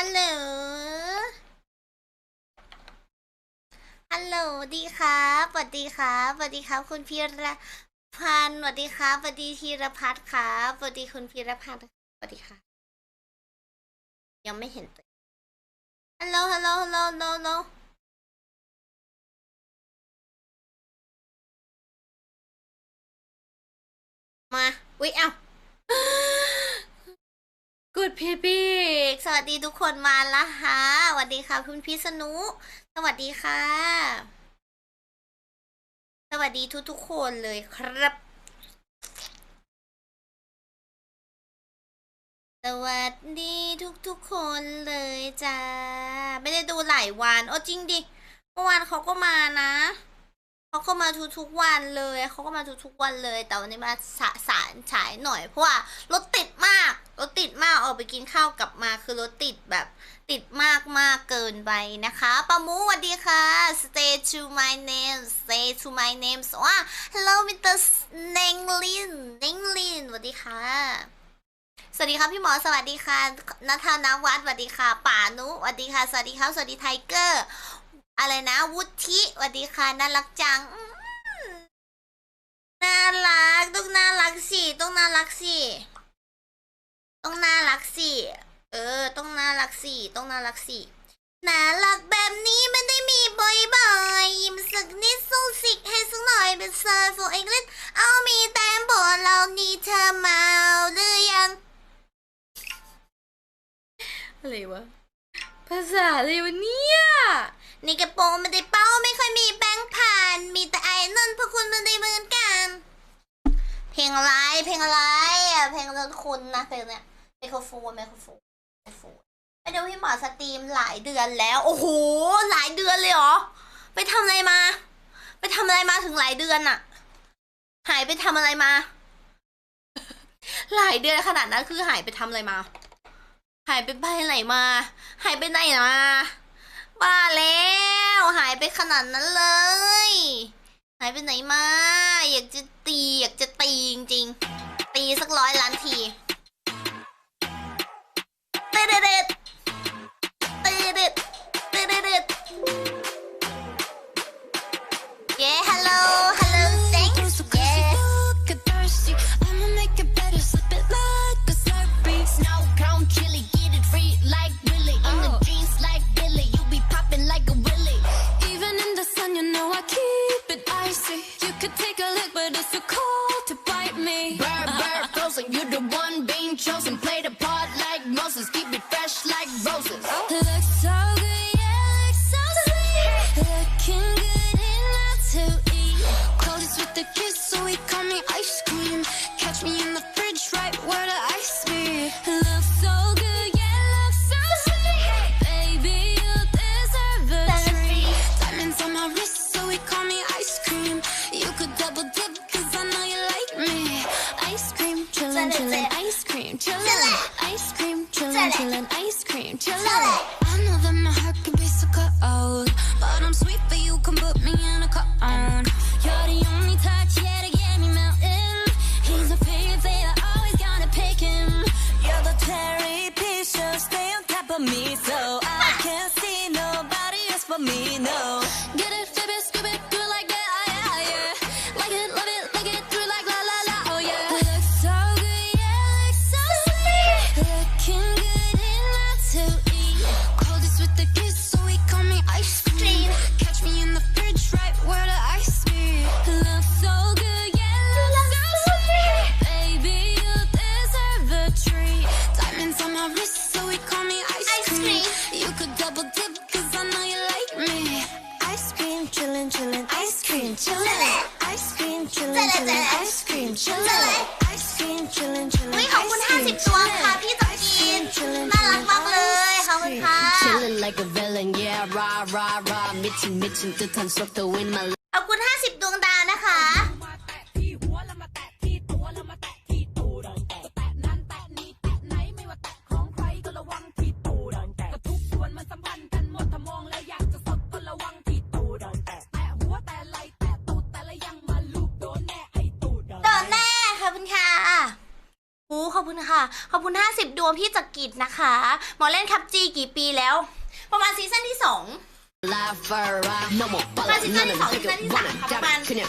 ฮัลโหล ฮัลโหลดีครับสวัสดีครับสวัสดีครับ คุณพีรพันธ์สวัสดีครับสวัสดีธีรพัฒน์ครับสวัสดีคุณพีรพันธ์สวัสดีค่ะ ยังไม่เห็นตัวฮัลโหล ฮัลโหล ฮัลโหล ฮัลโหลฮัลโหลมา อุ๊ย เอ้า ดพีพีสวัสดีทุกคนมาละฮะสวัสดีค่ะคุณพิษณุสวัสดีค่ะ สวัสดีทุกๆคนเลยครับ สวัสดีทุกๆคนเลยจ้า ไม่ได้ดูหลายวันโอ้จริงดิ เมื่อวานเขาก็มานะเขาก็มาทุกๆวันเลย เขาก็มาทุกๆวันเลย แต่วันนี้มาสะสารฉายหน่อยเพราะว่ารถติดมาก รถติดมากออกไปกินข้าวกลับมาคือรถติดแบบติดมากมากเกินไปนะคะปามูสวัสดีค่ะ stay to my name stay to my name ว่า hello Mr. เนงลินเนงลินสวัสดีค่ะ สวัสดีครับพี่หมอสวัสดีค่ะนัทนาวัฒน์สวัสดีค่ะป่านุสวัสดีค่ะสวัสดีครับสวัสดีไทเกอร์อะไรนะวุฒิสวัสดีค่ะน่ารักจังน่ารักต้องน่ารักสิต้องน่ารักสิ ต้องน่ารักสิ เออ ต้องน่ารักสิ ต้องน่ารักสิ น่ารักแบบนี้ไม่ได้มีบ่อยๆ ยิ้มสักนิดส่งสิกให้สักหน่อยเป็นเซอร์ฟอังกฤษเอามีแต้มบนเรานี่เธอเมาหรือยังอะไรวะ ภาษาอะไรวะเนี่ยในกระโปรงไม่ได้เป้าไม่ค่อยมีแบงค์ผ่าน มีแต่ไอ้นั่นพวกคุณมันได้เหมือนกัน เพลงอะไร เพลงอะไรอะเพลงนั้นคุณนะเพลงเนี้ย ไมโครโฟนไมโครโฟนไมโครโฟนไปดูพี่หมอสตรีมหลายเดือนแล้ว โอ้โหหลายเดือนเลยเหรอ ไปทำอะไรมา ไปทำอะไรมาถึงหลายเดือนอะหายไปทำอะไรมา หลายเดือนขนาดนั้นคือหายไปทำอะไรมา หายไปไปไหนมา หายไปไหนมาบ้าแล้ว หายไปขนาดนั้นเลย หายไปไหนมา อยากจะตี อยากจะตีจริงๆ ตีสักร้อยล้านที roses. อุ้ยขอบคุณ 50 ตัวค่ะพี่ตะกิน น่ารักมากเลย ขอบคุณค่ะ Chilling like a villain, yeah, rah, rah, rah. Mitching, mitching, ตื่นทันสกตัว in my ขอบคุณค่ะหูขอบคุณค่ะ ขอบคุณ 50 ดวงพี่จักริดนะคะ หมอเล่นคับจีกี่ปีแล้ว ประมาณซีซั่นที่2 Live for a ride. No more ประมาณ follow. ซีซั่น None ที่ of สอง them ซีซั่น niggas ที่สาม wanna ค่ะประมาณ die. Couldn't